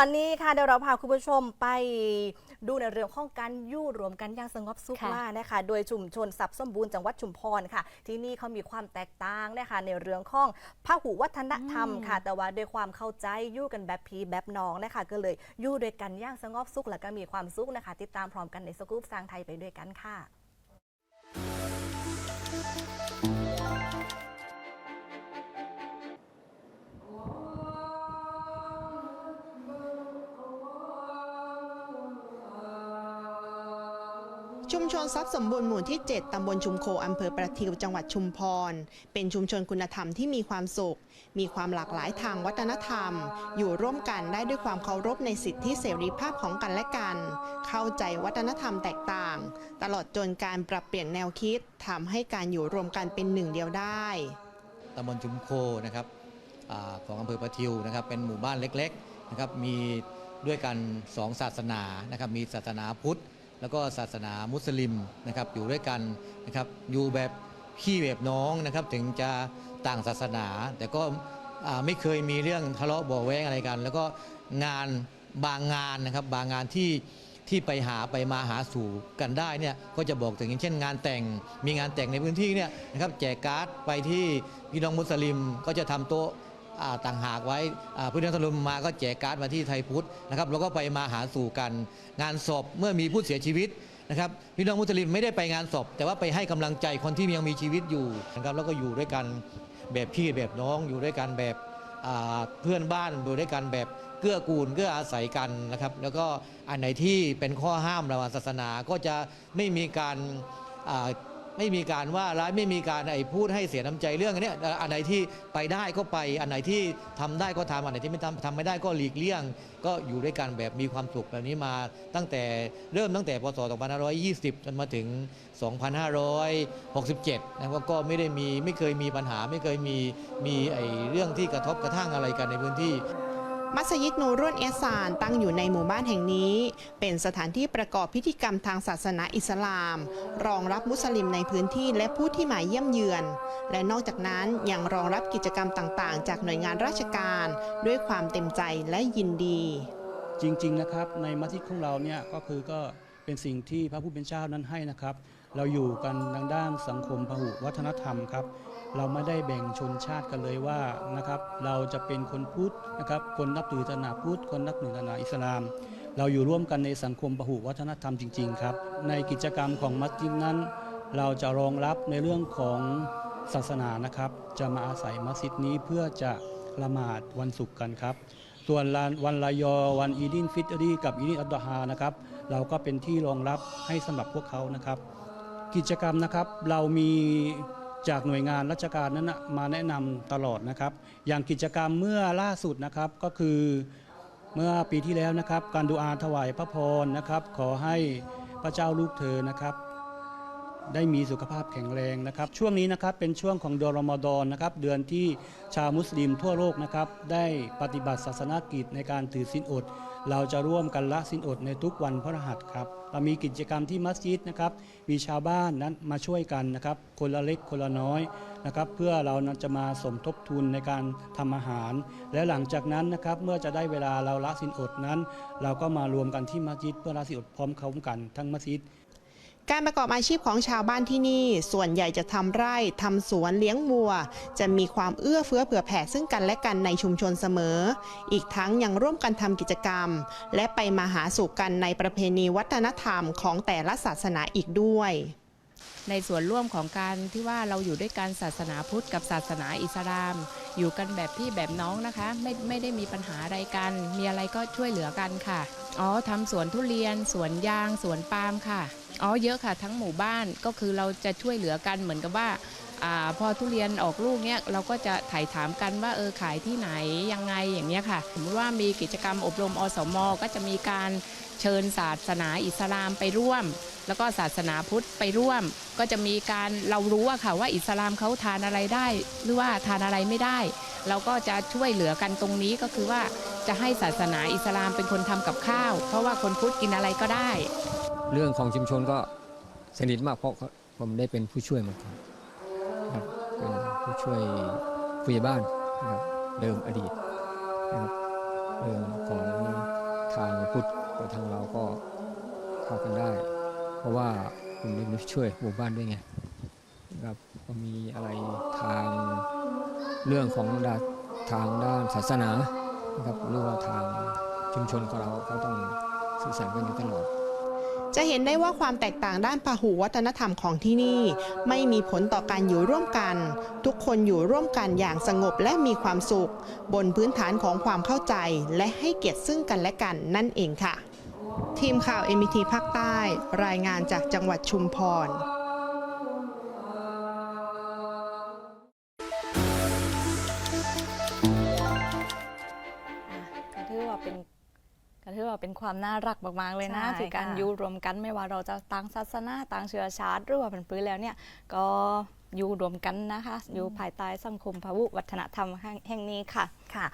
ตอนนี้ค่ะเดี๋ยวเราพาคุณผู้ชมไปดูในเรื่องของการอยู่รวมกันอย่างสงบสุขค่ะว่านะคะโดยชุมชนสับสมบูรณ์จังหวัดชุมพรค่ะ ที่นี่เขามีความแตกต่างนะคะในเรื่องของพหุวัฒนธรรมค่ะ แต่ว่าด้วยความเข้าใจอยู่กันแบบพีแบบน้องนะคะ ก็เลยอยู่ด้วยกันอย่างสงบสุข และก็มีความสุขนะคะ ติดตามพร้อมกันในสกู๊ปสร้างไทยไปด้วยกันค่ะ ชุมชนทรัพย์สมบูรณ์หมู่ที่ 7 ตำบลชุมโค อำเภอประทิว จังหวัดชุมพร เป็นชุมชนคุณธรรมที่มีความสุข มีความหลากหลายทางวัฒนธรรม อยู่ร่วมกันได้ด้วยความเคารพในสิทธิเสรีภาพของกันและกัน เข้าใจวัฒนธรรมแตกต่าง ตลอดจนการปรับเปลี่ยนแนวคิดทำให้การอยู่รวมกันเป็นหนึ่งเดียวได้ ตำบลชุมโคนะครับอของอำเภอประทิวนะครับ เป็นหมู่บ้านเล็กๆนะครับ มีด้วยกันสองศาสนานะครับ มีศาสนาพุทธ แล้วก็ศาสนามุสลิมนะครับอยู่ด้วยกันนะครับอยู่แบบพี่แบบน้องนะครับถึงจะต่างศาสนา แต่ก็ไม่เคยมีเรื่องทะเลาะเบาะแว้งอะไรกัน แล้วก็งานบางงานนะครับบางงานที่ที่ไปหาไปมาหาสู่กันได้เนี่ยก็จะบอกถึงอย่างเช่น งานแต่งมีงานแต่งในพื้นที่เนี่ยนะครับแจกการ์ดไปที่พี่น้องมุสลิมก็จะทำโต๊ะ ต่างหากไว้อ่าพี่น้องมุสลิมมาก็แจกการ์ดมาที่ไทยพุทธนะครับแล้วก็ไปมาหาสู่กันงานศพเมื่อมีผู้เสียชีวิตนะครับพี่น้องมุสลิมไม่ได้ไปงานศพ แต่ว่าไปให้กำลังใจคนที่ยังมีชีวิตอยู่นะครับแล้วก็อยู่ด้วยกันแบบพี่แบบน้องอยู่ด้วยกันแบบเพื่อนบ้านอยู่ด้วยกันแบบเกื้อกูลเกื้ออาศัยกันนะครับ แล้วก็อันไหนที่เป็นข้อห้ามระหว่างศาสนาก็จะไม่มีการ ไม่มีการว่าร้ายไม่มีการไอ้พูดให้เสียน้ำใจเรื่องอันนี้อันไหนที่ไปได้ก็ไป อันไหนที่ทำได้ก็ทำอันไหนที่ไม่ทำทำไม่ได้ก็หลีกเลี่ยง ก็อยู่ด้วยกันแบบมีความสุขแบบนี้มาตั้งแต่เริ่มตั้งแต่พศ 2520 จนมาถึง 2567 นะก็ไม่ได้มีไม่เคยมีปัญหาไม่เคยมีมีไอ้เรื่องที่กระทบกระทั่งอะไรกันในพื้นที่ มัสยิดนูรุ่นเอสานตั้งอยู่ในหมู่บ้านแห่งนี้ เป็นสถานที่ประกอบพิธีกรรมทางศาสนาอิสลาม รองรับมุสลิมในพื้นที่และผู้ที่มาเยี่ยมเยือน และนอกจากนั้นยังรองรับกิจกรรมต่างๆ จากหน่วยงานราชการ ด้วยความเต็มใจและยินดี จริงๆนะครับในมัสยิดของเราเนี่ยก็คือก็เป็นสิ่งที่พระผู้เป็นเจ้านั้นให้นะครับ เราอยู่กันทางด้านสังคมพหุวัฒนธรรมครับ เราไม่ได้แบ่งชนชาติกันเลยว่านะครับเราจะเป็นคนพุทธนะครับคนนับถือศาสนาพุทธคนนับถือศาสนาอิสลาม เราอยู่ร่วมกันในสังคมพหุวัฒนธรรมจริง ๆ ครับ ในกิจกรรมของมัสยิดนั้น เราจะรองรับในเรื่องของศาสนานะครับจะมาอาศัยมัสยิดนี้เพื่อจะละหมาดวันศุกร์กันครับ ส่วนวันลายอวันอีดินฟิตรีกับอีดินอัตฮานะครับเราก็เป็นที่รองรับให้สำหรับพวกเขานะครับ กิจกรรมนะครับเรามี จากหน่วยงานราชการนั้นนะมาแนะนำตลอดนะครับ อย่างกิจกรรมเมื่อล่าสุดนะครับก็คือเมื่อปีที่แล้วนะครับ การดูอาถวายพระพรนะครับ ขอให้พระเจ้าลูกเธอนะครับ ได้มีสุขภาพแข็งแรงนะครับ ช่วงนี้นะครับเป็นช่วงของเดือนรอมฎอนนะครับเดือนที่ชาวมุสลิมทั่วโลกนะครับได้ปฏิบัติศาสนกิจในการถือศีลอด เราจะร่วมกันละศีลอดในทุกวันพฤหัสครับเรามีกิจกรรมที่มัสยิดนะครับมีชาวบ้านนั้นมาช่วยกันนะครับคนละเล็กคนละน้อยนะครับเพื่อเรานั้นจะมาสมทบทุนในการทำอาหาร และหลังจากนั้นนะครับเมื่อจะได้เวลาเราละศีลอดนั้น เราก็มารวมกันที่มัสยิดเพื่อละศีลอดพร้อมเขากันทั้งมัสยิด การประกอบอาชีพของชาวบ้านที่นี่ ส่วนใหญ่จะทำไร่ทำสวนเลี้ยงวัว จะมีความเอื้อเฟื้อเผื่อแผ่ซึ่งกันและกันในชุมชนเสมอ อีกทั้งยังร่วมกันทำกิจกรรม และไปมาหาสู่กันในประเพณีวัฒนธรรมของแต่ละศาสนาอีกด้วย ในส่วนร่วมของการที่ว่าเราอยู่ด้วยกันศาสนาพุทธกับศาสนาอิสลาม อยู่กันแบบพี่แบบน้องนะคะ ไม่ไม่ได้มีปัญหาอะไรกัน มีอะไรก็ช่วยเหลือกันค่ะอ๋อทำสวนทุเรียนสวนยางสวนปาล์มค่ะ อ๋อเยอะค่ะทั้งหมู่บ้านก็คือเราจะช่วยเหลือกันเหมือนกับว่าอพอทุเรียนออกลูกเนี้ยเราก็จะถ่ายถามกันว่าเออขายที่ไหนยังไงอย่างเนี้ยค่ะสมมติว่ามีกิจกรรมอบรมอสมก็จะมีการเชิญศาสนาอิสลามไปร่วม แล้วก็ศาสนาพุทธไปร่วม ก็จะมีการเรารู้อะค่ะว่าอิสลามเขาทานอะไรได้ หรือว่าทานอะไรไม่ได้ เราก็จะช่วยเหลือกันตรงนี้ก็คือว่าจะให้ศาสนาอิสลามเป็นคนทำกับข้าว เพราะว่าคนพุทธกินอะไรก็ได้ เรื่องของชุมชนก็สนิทมากเพราะผมได้เป็นผู้ช่วยมาก่อนครับเป็นผู้ช่วยผู้ใหญ่บ้านนะครับเดิมอดีตนะครับเรื่องของทางพุทธกับทางเราก็เข้ากันได้ เพราะว่าผมเป็นผู้ช่วยหมู่บ้านด้วยไงนะครับก็มีอะไรทางเรื่องของดาทางด้านศาสนานะครับหรือว่าทางชุมชนของเราก็ต้องสื่อสารกันอยู่ตลอด จะเห็นได้ว่าความแตกต่างด้านพหูวัฒนธรรมของที่นี่ ไม่มีผลต่อการอยู่ร่วมกัน ทุกคนอยู่ร่วมกันอย่างสงบและมีความสุข บนพื้นฐานของความเข้าใจ และให้เกียรติซึ่งกันและกันนั่นเองค่ะ ทีมข่าวเอ็มทีภาคใต้ รายงานจากจังหวัดชุมพร ก็ถือว่าเป็นความน่ารักมากๆเลยนะ ใช่ที่การค่ะ อยู่รวมกันไม่ว่าเราจะต่างศาสนาต่างเชื้อชาติหรือว่าเป็นปื้นแล้วเนี่ยก็อยู่รวมกันนะคะ อยู่ภายใต้สังคมพหุวัฒนธรรมแห่งนี้ค่ะ ค่ะ